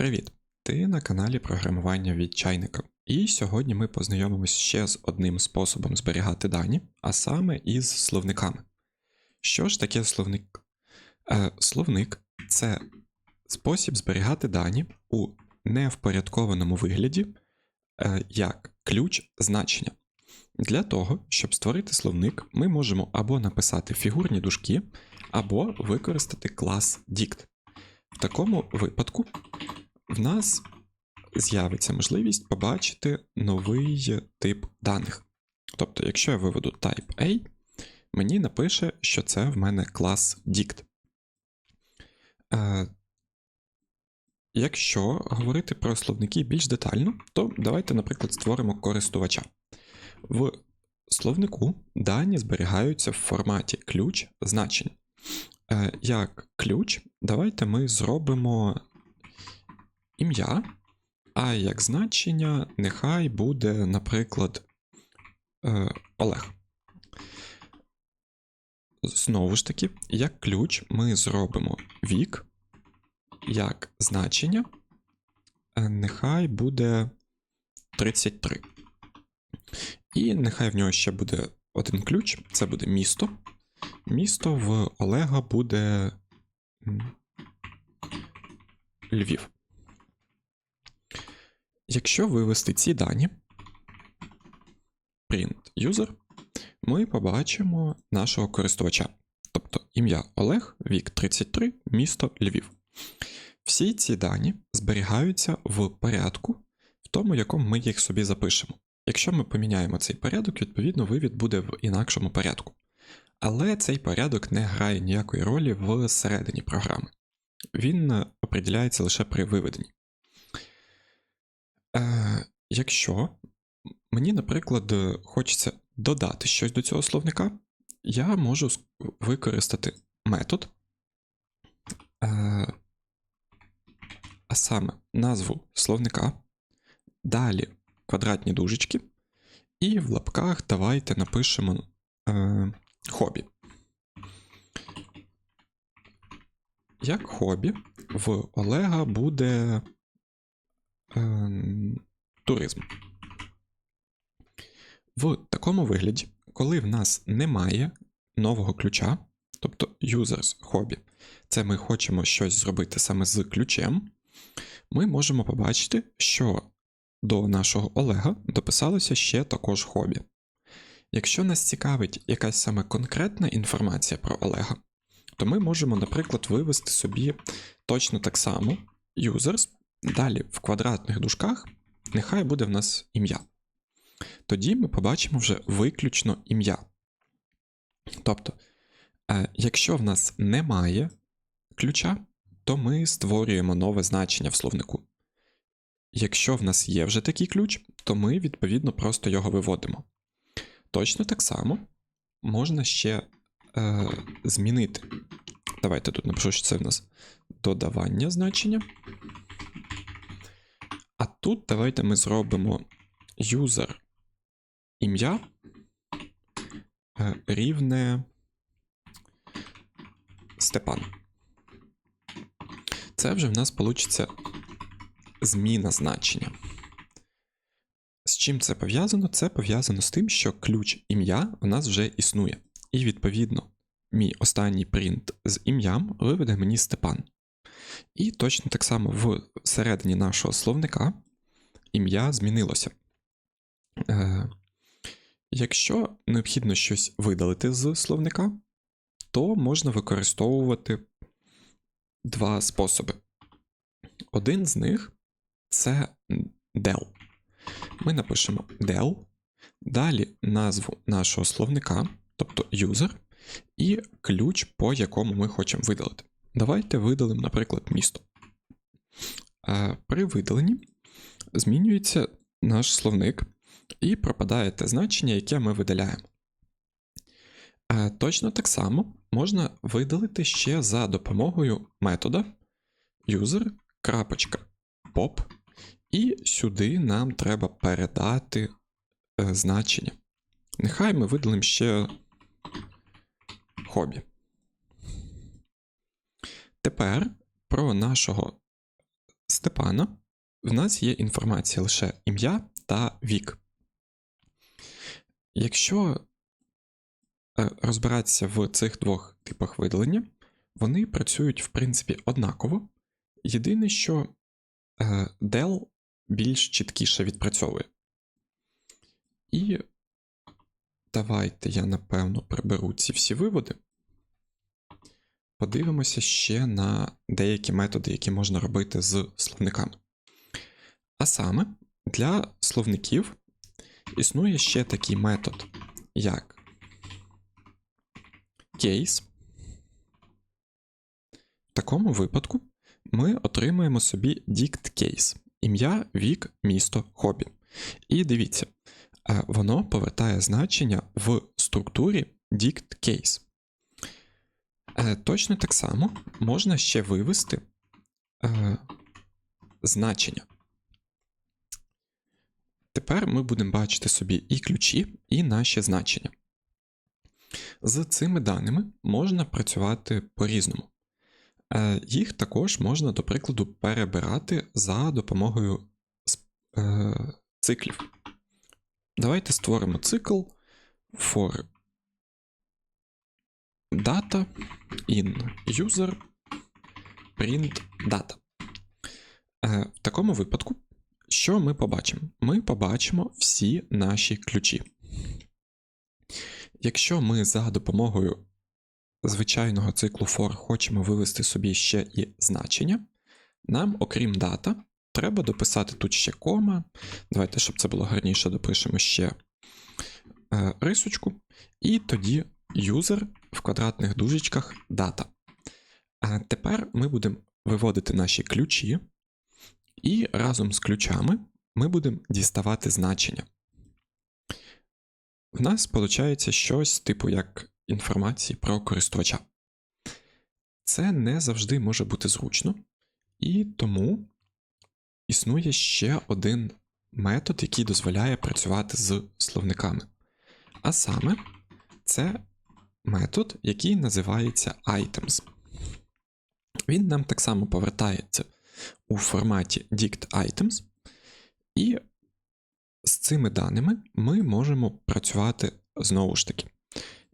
Привіт! Ти на каналі програмування від чайника. І сьогодні ми познайомимося ще з одним способом зберігати дані, а саме із словниками. Що ж таке словник? Е, словник це спосіб зберігати дані у невпорядкованому вигляді е, як ключ значення. Для того, щоб створити словник, ми можемо або написати фігурні дужки, або використати клас dict. В такому випадку в нас з'явиться можливість побачити новий тип даних. Тобто, якщо я виведу type A, мені напише, що це в мене клас dict. Е, Якщо говорити про словники більш детально, то давайте, наприклад, створимо користувача. В словнику дані зберігаються в форматі ключ значень. Е, Як ключ, давайте ми зробимо ім'я, а як значення нехай буде, наприклад, е, Олег. Знову ж таки, як ключ, ми зробимо вік, як значення, е, нехай буде 33. І нехай в нього ще буде один ключ, це буде місто. Місто в Олега буде Львів. Якщо вивести ці дані, print user, ми побачимо нашого користувача. Тобто ім'я Олег, вік 33, місто Львів. Всі ці дані зберігаються в порядку, в тому, якому ми їх собі запишемо. Якщо ми поміняємо цей порядок, відповідно, вивід буде в інакшому порядку. Але цей порядок не грає ніякої ролі всередині програми. Він е, определяється лише при виведенні. Е, Якщо мені, наприклад, е, хочеться додати щось до цього словника, я можу використати метод, е, а саме назву словника, далі квадратні дужечки, і в лапках давайте напишемо е, хобі. Як хобі в Олега буде туризм. В такому вигляді, коли в нас немає нового ключа, тобто users hobby, це ми хочемо щось зробити саме з ключем, ми можемо побачити, що до нашого Олега дописалося ще також хобі. Якщо нас цікавить якась саме конкретна інформація про Олега, то ми можемо, наприклад, вивести собі точно так само users, далі в квадратних дужках, нехай буде в нас ім'я. Тоді ми побачимо вже виключно ім'я. Тобто, е, якщо в нас немає ключа, то ми створюємо нове значення в словнику. Якщо в нас є вже такий ключ, то ми відповідно просто його виводимо. Точно так само можна ще е, змінити. Давайте тут напишу, що це в нас додавання значення. Тут давайте ми зробимо user ім'я е, рівне Степан. Це вже в нас вийде зміна значення. З чим це пов'язано? Це пов'язано з тим, що ключ ім'я у нас вже існує. І відповідно, мій останній принт з ім'ям виведе мені Степан. І точно так само всередині нашого словника ім'я змінилося. Е, якщо необхідно щось видалити з словника, то можна використовувати два способи. Один з них це del. Ми напишемо del, далі назву нашого словника, тобто user, і ключ, по якому ми хочемо видалити. Давайте видалимо, наприклад, місто. При видаленні змінюється наш словник і пропадає те значення, яке ми видаляємо. Точно так само можна видалити ще за допомогою метода user.pop, і сюди нам треба передати е, значення. Нехай ми видалимо ще хобі. Тепер про нашого Степана в нас є інформація лише ім'я та вік. Якщо е, розбиратися в цих двох типах видалення, вони працюють в принципі однаково. Єдине, що е, del більш чіткіше відпрацьовує. І давайте я, напевно, приберу ці всі виводи. Подивимося ще на деякі методи, які можна робити з словниками. А саме, для словників існує ще такий метод, як case. В такому випадку ми отримуємо собі dict case. Ім'я, вік, місто, хобі. І дивіться, е, воно повертає значення в структурі dict case. Е, Точно так само можна ще вивести е, значення. Тепер ми будемо бачити собі і ключі, і наші значення. З цими даними можна працювати по-різному. Е, Їх також можна, до прикладу, перебирати за допомогою е, циклів. Давайте створимо цикл for data in user print data. Е, В такому випадку, що ми побачимо? Ми побачимо всі наші ключі. Якщо ми за допомогою звичайного циклу for хочемо вивести собі ще і значення, нам, окрім дата, треба дописати тут ще кома. Давайте, щоб це було гарніше, допишемо ще е, рисочку. І тоді user в квадратних дужечках дата. А тепер ми будемо виводити наші ключі, і разом з ключами ми будемо діставати значення. В нас виходить щось типу як інформації про користувача. Це не завжди може бути зручно, і тому існує ще один метод, який дозволяє працювати з словниками. А саме, це метод, який називається items. Він нам так само повертається у форматі dict items, і з цими даними ми можемо працювати знову ж таки.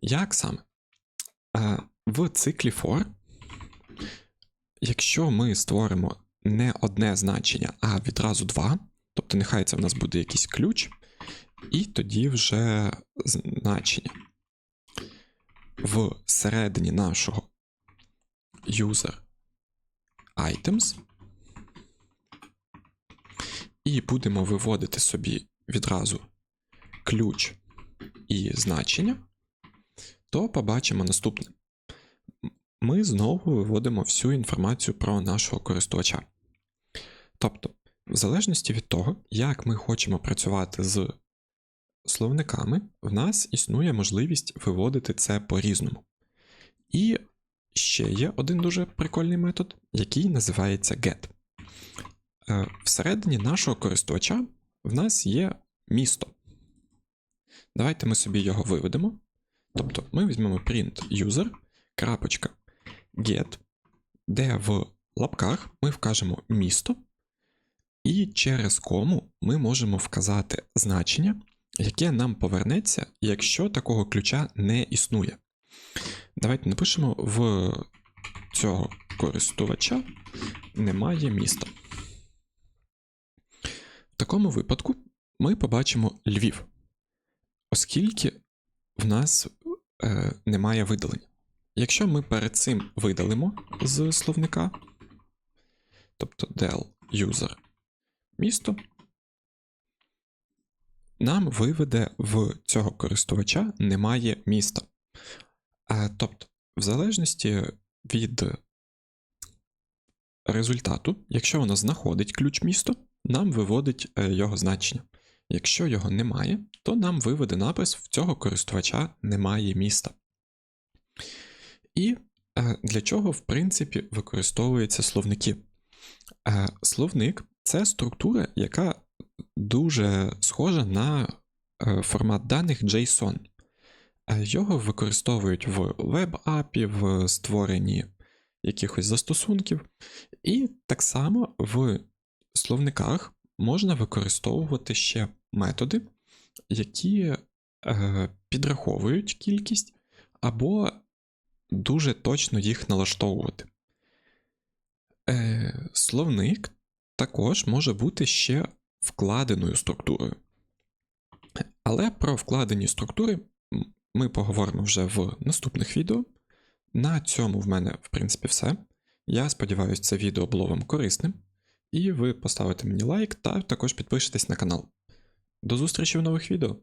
Як саме? Е, В циклі for, якщо ми створимо не одне значення, а відразу два, тобто нехай це в нас буде якийсь ключ, і тоді вже значення. В середині нашого user items, і будемо виводити собі відразу ключ і значення, то побачимо наступне. Ми знову виводимо всю інформацію про нашого користувача. Тобто, в залежності від того, як ми хочемо працювати з словниками, в нас існує можливість виводити це по-різному. І ще є один дуже прикольний метод, який називається get. Е, Всередині нашого користувача в нас є місто. Давайте ми собі його виведемо. Тобто ми візьмемо print user, крапочка get, де в лапках ми вкажемо місто, і через кому ми можемо вказати значення, яке нам повернеться, якщо такого ключа не існує. Давайте напишемо в цього користувача немає міста. Такому випадку ми побачимо Львів, оскільки в нас е, немає видалення. Якщо ми перед цим видалимо з словника, тобто del user місто, нам виведе в цього користувача немає міста. А, тобто, в залежності від результату, якщо воно знаходить ключ місто, нам виводить е, його значення. Якщо його немає, то нам виведе напис в цього користувача немає міста. І е, для чого, в принципі, використовуються словники? Е, Словник це структура, яка дуже схожа на формат даних JSON. Його використовують в веб-апі, в створенні якихось застосунків, і так само в словниках можна використовувати ще методи, які е, підраховують кількість або дуже точно їх налаштовувати. Е, словник також може бути ще вкладеною структурою. Але про вкладені структури ми поговоримо вже в наступних відео. На цьому в мене, в принципі, все. Я сподіваюся, це відео було вам корисним. І ви поставите мені лайк та також підпишетесь на канал. До зустрічі в нових відео!